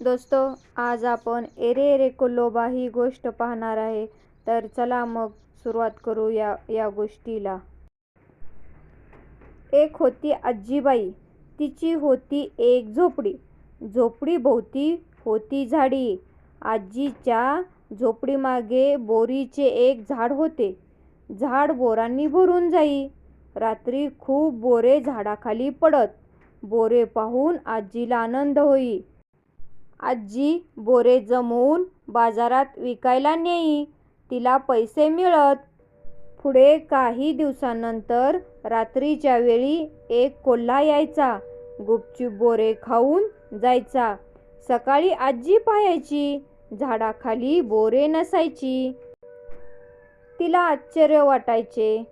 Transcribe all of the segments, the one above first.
दोस्तो आज आपण एरे एरे कोल्होबा ही गोष्ट पाहणार आहे. तर चला मग सुरुवात करू या या गोष्टीला. एक होती आजीबाई तिची होती एक झोपडी. झोपडीभोवती होती झाडी. आजीच्या झोपडीमागे बोरीचे एक झाड होते. झाड बोरांनी भरून जाई. रात्री खूप बोरे झाडाखाली पडत. बोरे पाहून आजीला आनंद होई. आजी बोरे जमवून बाजारात विकायला नेई तिला पैसे मिळत. पुढे काही दिवसांनंतर रात्रीच्या वेळी एक कोल्हा यायचा. गुपचूप बोरे खाऊन जायचा. सकाळी आजी पाहायची झाडाखाली बोरे नसायची. तिला आश्चर्य वाटायचे.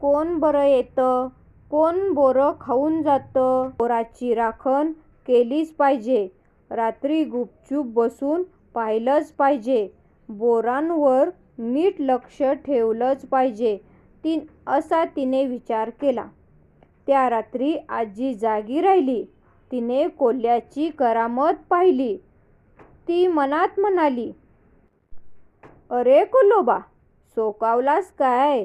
कोण बरं येतं? कोण बोरं खाऊन जातं? बोराची राखण केलीच पाहिजे. रात्री गुपचूप बसून पाहिलंच पाहिजे. बोरांवर नीट लक्ष ठेवलंच पाहिजे. ती असा तिने विचार केला. त्या रात्री आजी जागी राहिली. तिने कोल्ह्याची करामत पाहिली. ती मनात म्हणाली अरे कोल्होबा सोकावलास काय?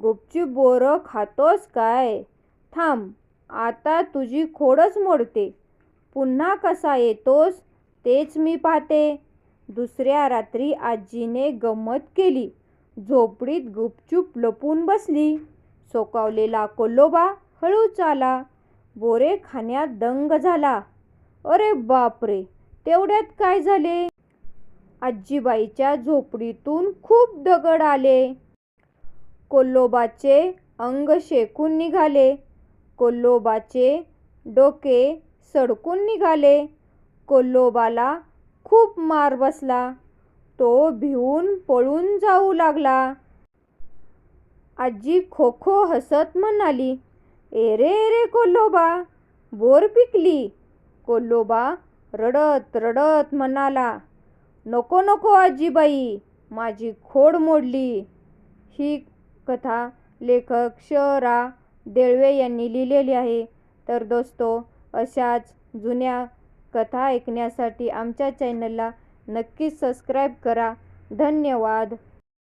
गुपचूप बोरं खातोस काय? थांब आता तुझी खोडच मोडते. पुन्हा कसा येतोस तेच मी पाहते. दुसऱ्या रात्री आजीने गंमत केली. झोपडीत गुपचूप लपून बसली. सोकावलेला कोल्लोबा हळूच आला. बोरे खाण्यात दंग झाला. अरे बापरे तेवढ्यात काय झाले? आजीबाईच्या झोपडीतून खूप दगड आले. कोल्लोबाचे अंग शेकून निघाले. कोल्लोबाचे डोके सडकून निघाले. कोल्लोबाला खूप मार बसला. तो भिवून पळून जाऊ लागला. आजी खो खो हसत म्हणाली एरे एरे कोल्लोबा बोर पिकली. कोल्लोबा रडत रडत म्हणाला नको नको आजीबाई माझी खोड मोडली. ही कथा लेखक श रा देळवे यांनी लिहिलेली आहे. तर दोस्तो अशाच जुन्या कथा ऐकण्यासाठी आमच्या चॅनलला नक्कीच सबस्क्राईब करा. धन्यवाद.